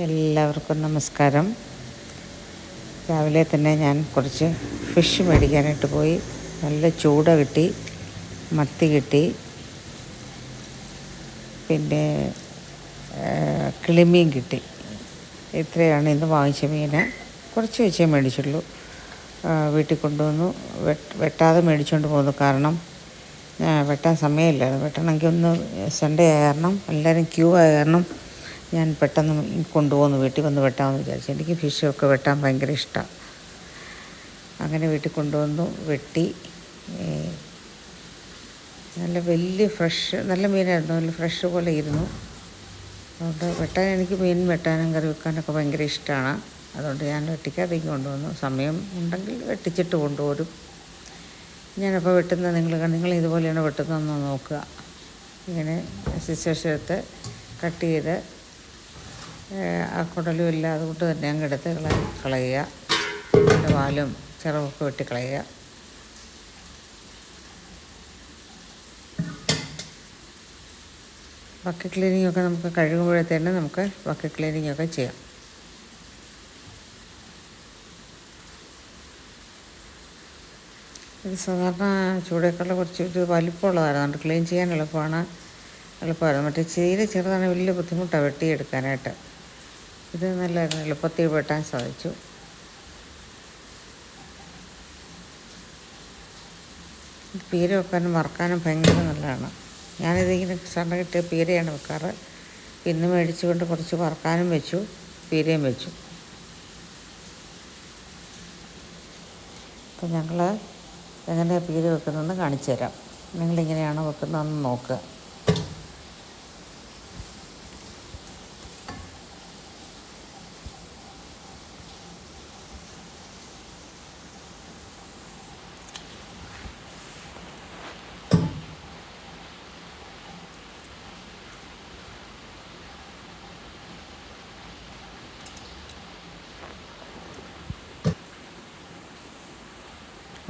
എല്ലാവർക്കും നമസ്കാരം. രാവിലെ തന്നെ ഞാൻ കുറച്ച് ഫിഷ് മേടിക്കാനായിട്ട് പോയി. നല്ല ചൂട കിട്ടി മത്തി കിട്ടി. പിന്നെ കിളിമീൻ കിട്ടി. ഇത്രയാണ് ഇന്ന് വാങ്ങിച്ച മീൻ കുറച്ച് വെച്ചേ മേടിച്ചുള്ളൂ. വീട്ടിൽ കൊണ്ടുവന്നു. വെട്ട് വെട്ടാതെ മേടിച്ചുകൊണ്ട് പോന്നു കാരണം വെട്ടാൻ സമയമില്ലായിരുന്നു വെട്ടണമെങ്കിൽ ഒന്ന് സൺഡേ ആയ കാരണം എല്ലാവരും ക്യൂ ആയ കാരണം ഞാൻ പെട്ടെന്ന് കൊണ്ടുപോകുന്നു വീട്ടിൽ വന്ന് വെട്ടാമെന്ന് വിചാരിച്ചു. എനിക്ക് ഫിഷൊക്കെ വെട്ടാൻ ഭയങ്കര ഇഷ്ടമാണ് അങ്ങനെ വീട്ടിൽ കൊണ്ടുവന്നു വെട്ടി. നല്ല വലിയ ഫ്രഷ് നല്ല മീനായിരുന്നു. നല്ല ഫ്രഷ് പോലെ ഇരുന്നു. അതുകൊണ്ട് വെട്ടാൻ എനിക്ക് മീൻ വെട്ടാനും കറി വെക്കാനൊക്കെ ഭയങ്കര ഇഷ്ടമാണ് അതുകൊണ്ട് ഞാൻ വെട്ടിക്കാതെയും കൊണ്ടുവന്നു. സമയം ഉണ്ടെങ്കിൽ വെട്ടിച്ചിട്ട് കൊണ്ടുപോരും ഞാനപ്പോൾ വെട്ടുന്നത് നിങ്ങൾ നിങ്ങൾ ഇതുപോലെയാണ് വെട്ടുന്നതെന്ന് നോക്കുക. ഇങ്ങനെ എടുത്ത് കട്ട് ചെയ്ത് ആ കുടലും ഇല്ല അതുകൊണ്ട് തന്നെ അങ്ങ് എടുത്ത് കള കളയുക. അതിന്റെ വാലും ചിറകൊക്കെ വെട്ടി കളയുക. ബക്കറ്റ് ക്ലീനിങ് ഒക്കെ നമുക്ക് കഴുകുമ്പോഴത്തേന് നമുക്ക് ബക്കറ്റ് ക്ലീനിങ് ഒക്കെ ചെയ്യാം. ഇത് സാധാരണ ചൂടേക്കാളും കുറച്ച് ഒരു വലിപ്പമുള്ളതായിരുന്നു. അതുകൊണ്ട് ക്ലീൻ ചെയ്യാൻ എളുപ്പമാണ്. എളുപ്പമായിരുന്നു. മറ്റേ ചീര ചെറുതാണ് വലിയ ബുദ്ധിമുട്ടാണ് വെട്ടിയെടുക്കാനായിട്ട്. ഇത് നല്ല എളുപ്പത്തിൽ വെട്ടാൻ സാധിച്ചു. പീര വെക്കാനും വറക്കാനും ഭയങ്കര നല്ലതാണ്. ഞാനിതിങ്ങനെ സണ്ട കിട്ടിയ പീരയാണ് വെക്കാറ്. ഇന്ന് മേടിച്ചുകൊണ്ട് കുറച്ച് വറക്കാനും വെച്ചു പീരയും വെച്ചു. അപ്പം ഞങ്ങൾ എങ്ങനെയാണ് പീര വെക്കുന്നതെന്ന് കാണിച്ചു തരാം നിങ്ങളിങ്ങനെയാണോ വെക്കുന്നതെന്ന് നോക്കുക.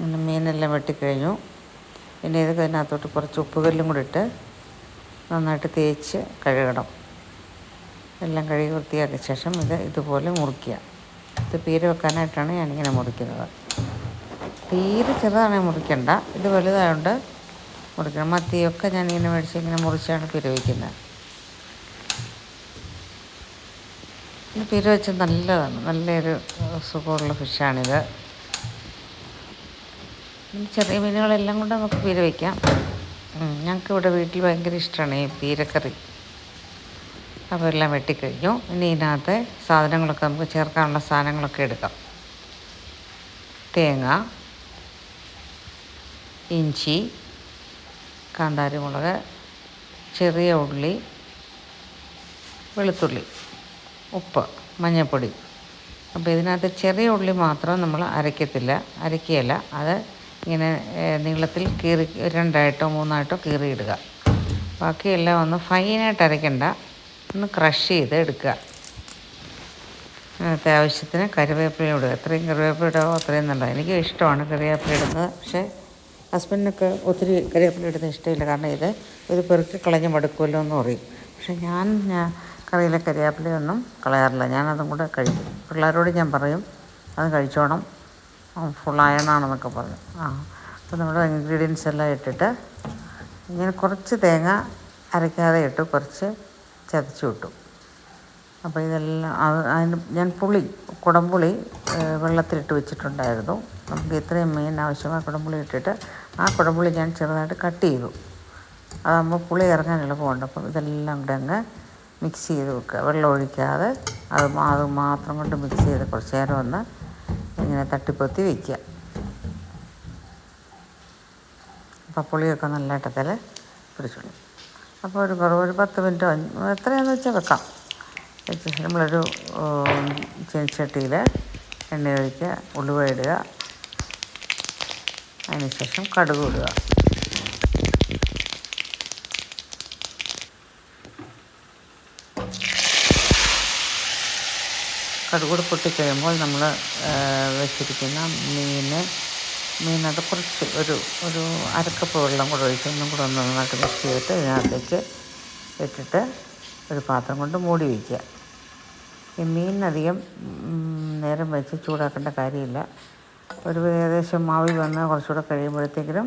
അങ്ങനെ മീനെല്ലാം വെട്ടിക്കഴിഞ്ഞു. പിന്നെ ഇത് അതിനകത്തോട്ട് കുറച്ച് ഉപ്പുകല്ലും കൂടി ഇട്ട് നന്നായിട്ട് തേച്ച് കഴുകണം. എല്ലാം കഴുകി വൃത്തിയാക്കിയ ശേഷം ഇത് ഇതുപോലെ മുറിക്കുക. ഇത് പീര വെക്കാനായിട്ടാണ് ഞാനിങ്ങനെ മുറിക്കുന്നത്. പീര് ചെറുതാണെങ്കിൽ മുറിക്കണ്ട. ഇത് വലുതായതുകൊണ്ട് മുറിക്കണം. മത്തിയൊക്കെ ഞാനിങ്ങനെ മേടിച്ച് ഇങ്ങനെ മുറിച്ചാണ് പീര വയ്ക്കുന്നത് പീര വെച്ച് നല്ലതാണ്. നല്ലൊരു സുഖമുള്ള ഫിഷാണിത്. ചെറിയ മീനുകളെല്ലാം കൊണ്ട് നമുക്ക് പീര വയ്ക്കാം ഞങ്ങൾക്ക് ഇവിടെ വീട്ടിൽ ഭയങ്കര ഇഷ്ടമാണ് ഈ പീരക്കറി. അപ്പോൾ എല്ലാം വെട്ടിക്കഴിഞ്ഞു. ഇനി ഇതിനകത്ത് സാധനങ്ങളൊക്കെ നമുക്ക് ചേർക്കാനുള്ള സാധനങ്ങളൊക്കെ എടുക്കാം. തേങ്ങ ഇഞ്ചി കാന്താരി മുളക് ചെറിയ ഉള്ളി വെളുത്തുള്ളി ഉപ്പ് മഞ്ഞൾപ്പൊടി. അപ്പോൾ ഇതിനകത്ത് ചെറിയ ഉള്ളി മാത്രം നമ്മൾ അരയ്ക്കത്തില്ല. അരയ്ക്കുകയല്ല. അത് ഇങ്ങനെ നീളത്തിൽ കീറി രണ്ടായിട്ടോ മൂന്നായിട്ടോ കീറിയിടുക. ബാക്കിയെല്ലാം ഒന്ന് ഫൈനായിട്ട് അരയ്ക്കണ്ട. ഒന്ന് ക്രഷ് ചെയ്ത് എടുക്കുക. അതിനകത്ത് ആവശ്യത്തിന് കറിവേപ്പില ഇടുക. എത്രയും കറിവേപ്പില ഇടാവോ? അത്രയും നല്ലത്. എനിക്ക് ഇഷ്ടമാണ് കറിവേപ്പില ഇടുന്നത്. പക്ഷേ ഹസ്ബൻഡിനൊക്കെ ഒത്തിരി കറിവേപ്പില ഇടുന്നത് ഇഷ്ടമില്ല. കാരണം ഇത് ഒരു പെറുക്കി കളഞ്ഞ് മടുക്കുമല്ലോ എന്ന് പറയും. പക്ഷേ ഞാൻ ഞാൻ കറിയിലെ കറിവേപ്പിലയൊന്നും കളയാറില്ല. ഞാനതും കൂടെ കഴിക്കും. പിള്ളേരോട് ഞാൻ പറയും അത് കഴിച്ചോണം. ഫുൾ അയണാണെന്നൊക്കെ പറഞ്ഞു. ആ അപ്പോൾ നമ്മൾ ഇൻഗ്രീഡിയൻസ് എല്ലാം ഇട്ടിട്ട് ഇങ്ങനെ കുറച്ച് തേങ്ങ അരയ്ക്കാതെ ഇട്ട് കുറച്ച് ചതച്ചു വിട്ടു അപ്പോൾ ഇതെല്ലാം അത് അതിന് ഞാൻ പുളി കുടംപുളി വെള്ളത്തിലിട്ട് വെച്ചിട്ടുണ്ടായിരുന്നു. നമുക്ക് ഇത്രയും മെയിൻ ആവശ്യമായ കുടംപുളി ഇട്ടിട്ട് ആ കുടംപുളി ഞാൻ ചെറുതായിട്ട് കട്ട് ചെയ്തു. അതാകുമ്പോൾ പുളി ഇറങ്ങാൻ എളുപ്പമുണ്ട്. അപ്പം ഇതെല്ലാം കൂടെ അങ്ങ് മിക്സ് ചെയ്ത് വെക്കുക. വെള്ളം ഒഴിക്കാതെ അത് അത് മാത്രം കൊണ്ട് മിക്സ് ചെയ്ത് കുറച്ച് നേരം ഒന്ന് ഇങ്ങനെ തട്ടിപ്പൊത്തി വയ്ക്കുക അപ്പോൾ പുളിയൊക്കെ നല്ല ഇട്ടത്തിൽ പിടിച്ചോളും. അപ്പോൾ ഒരു ഒരു പത്ത് മിനിറ്റോ എത്രയാണെന്ന് വെച്ചാൽ വെക്കാം. വെച്ച നമ്മളൊരു ചെടിച്ചട്ടിയിൽ എണ്ണ ഒഴിക്കുക ഉലുവ ഇടുക. അതിനുശേഷം കടുക് ഇടുക. കടുകൂട് പൊട്ടിക്കഴിയുമ്പോൾ നമ്മൾ വെച്ചിരിക്കുന്ന മീൻ മീനകത്ത് കുറച്ച് ഒരു ഒരു അരക്കപ്പ് വെള്ളം കൂടെ ഒഴിച്ച് ഒന്നും കൂടെ ഒന്ന് നന്നായിട്ട് മിക്സ് ചെയ്തിട്ട് ഇതിനകത്തേക്ക് ഇട്ടിട്ട് ഒരു പാത്രം കൊണ്ട് മൂടി വയ്ക്കുക ഈ മീൻ അധികം നേരം വെച്ച് ചൂടാക്കേണ്ട കാര്യമില്ല. ഒരു ഏകദേശം മാവി വന്ന് കുറച്ചുകൂടെ കഴിയുമ്പോഴത്തേക്കിനും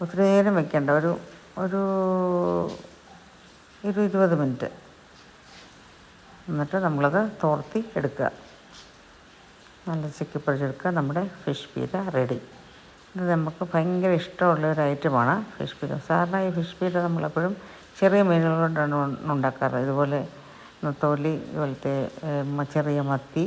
ഒത്തിരി നേരം വെക്കേണ്ട. ഒരു ഒരു ഒരു ഇരുപത് മിനിറ്റ്. എന്നിട്ട് നമ്മളത് തോർത്തി എടുക്കുക. നല്ല ചിക്കി പൊഴിച്ചെടുക്കുക നമ്മുടെ ഫിഷ് പീര റെഡി ഇത് നമുക്ക് ഭയങ്കര ഇഷ്ടമുള്ള ഒരു ഐറ്റമാണ് ഫിഷ് പീര. സാധാരണ ഈ ഫിഷ് പീര നമ്മളെപ്പോഴും ചെറിയ മീനുകൾ കൊണ്ടാണ് ഉണ്ടാക്കാറ്. ഇതുപോലെ തൊലി ഇതുപോലത്തെ ചെറിയ മത്തി